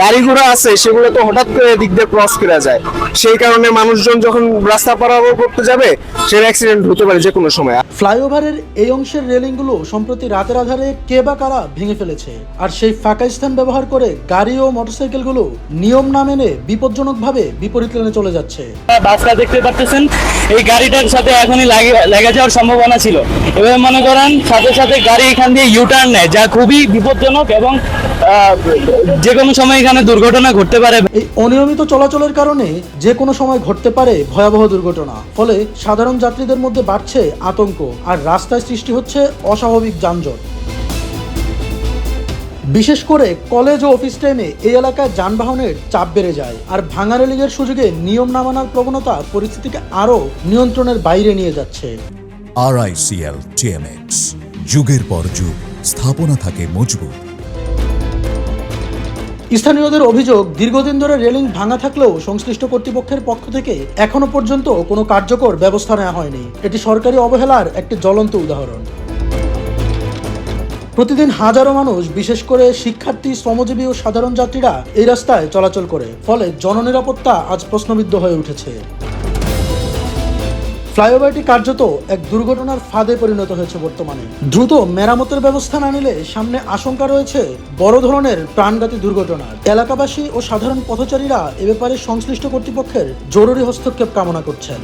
গাড়ি ঘোড়া আছে সেগুলো তো হঠাৎ করে এদিক দিয়ে ক্রস করা যায়। সেই কারণে মানুষজন যখন রাস্তা পারাপার করতে যাবে সে অ্যাক্সিডেন্ট হতে পারে যে কোনো সময়। ফ্লাইওভারের এই অংশের রেলিংগুলো সম্প্রতি রাতের আধারে কে বা কারা ভেঙে ফেলেছে? আর সেই ফাঁকা স্থান ব্যবহার করে গাড়ি ও মোটরসাইকেলগুলো নিয়ম না মেনে বিপজ্জনকভাবে বিপরীত লেনে চলে যাচ্ছে। বাসটা দেখতে পাচ্ছেন এই গাড়িটার সাথে এখনই লাগে লেগে যাওয়ার সম্ভাবনা ছিল। এবার মনে করেন সাথে সাথে গাড়ি এখান দিয়ে ইউটার্ন নেয় যা খুবই বিপজ্জনক এবং আহ, যে কোনো সময় এখানে দুর্ঘটনা ঘটতে পারে। এই অনিয়মিত চলাচলের কারণে যে কোনো সময় ঘটতে পারে ভয়াবহ দুর্ঘটনা। ফলে সাধারণ যাত্রীদের মধ্যে বাড়ছে আতঙ্ক আর রাস্তায় সৃষ্টি হচ্ছে অস্বাভাবিক যানজট। বিশেষ করে কলেজ ও অফিস টাইমে এই এলাকায় যানবাহনের চাপ বেড়ে যায় আর ভাঙা রেলিংয়ের সুযোগে নিয়ম না মানার প্রবণতা পরিস্থিতিকে আরও নিয়ন্ত্রণের বাইরে নিয়ে যাচ্ছে। আরআইসিএল টিএমএক্স যুগের পর যুগ স্থাপনা থাকে মজবুত। স্থানীয়দের অভিযোগ, দীর্ঘদিন ধরে রেলিং ভাঙা থাকলেও সংশ্লিষ্ট কর্তৃপক্ষের পক্ষ থেকে এখনও পর্যন্ত কোনো কার্যকর ব্যবস্থা নেওয়া হয়নি। এটি সরকারি অবহেলার একটি জ্বলন্ত উদাহরণ। প্রতিদিন হাজারো মানুষ, বিশেষ করে শিক্ষার্থী, শ্রমজীবী ও সাধারণ যাত্রীরা এই রাস্তায় চলাচল করে। ফলে জননিরাপত্তা আজ প্রশ্নবিদ্ধ হয়ে উঠেছে। ফ্লাইওভারটি কার্যত এক দুর্ঘটনার ফাঁদে পরিণত হয়েছে বর্তমানে। দ্রুত মেরামতের ব্যবস্থা না নিলে সামনে আশঙ্কা রয়েছে বড় ধরনের প্রাণঘাতী দুর্ঘটনা এলাকাবাসী ও সাধারণ পথচারীরা এ ব্যাপারে সংশ্লিষ্ট কর্তৃপক্ষের জরুরি হস্তক্ষেপ কামনা করছেন।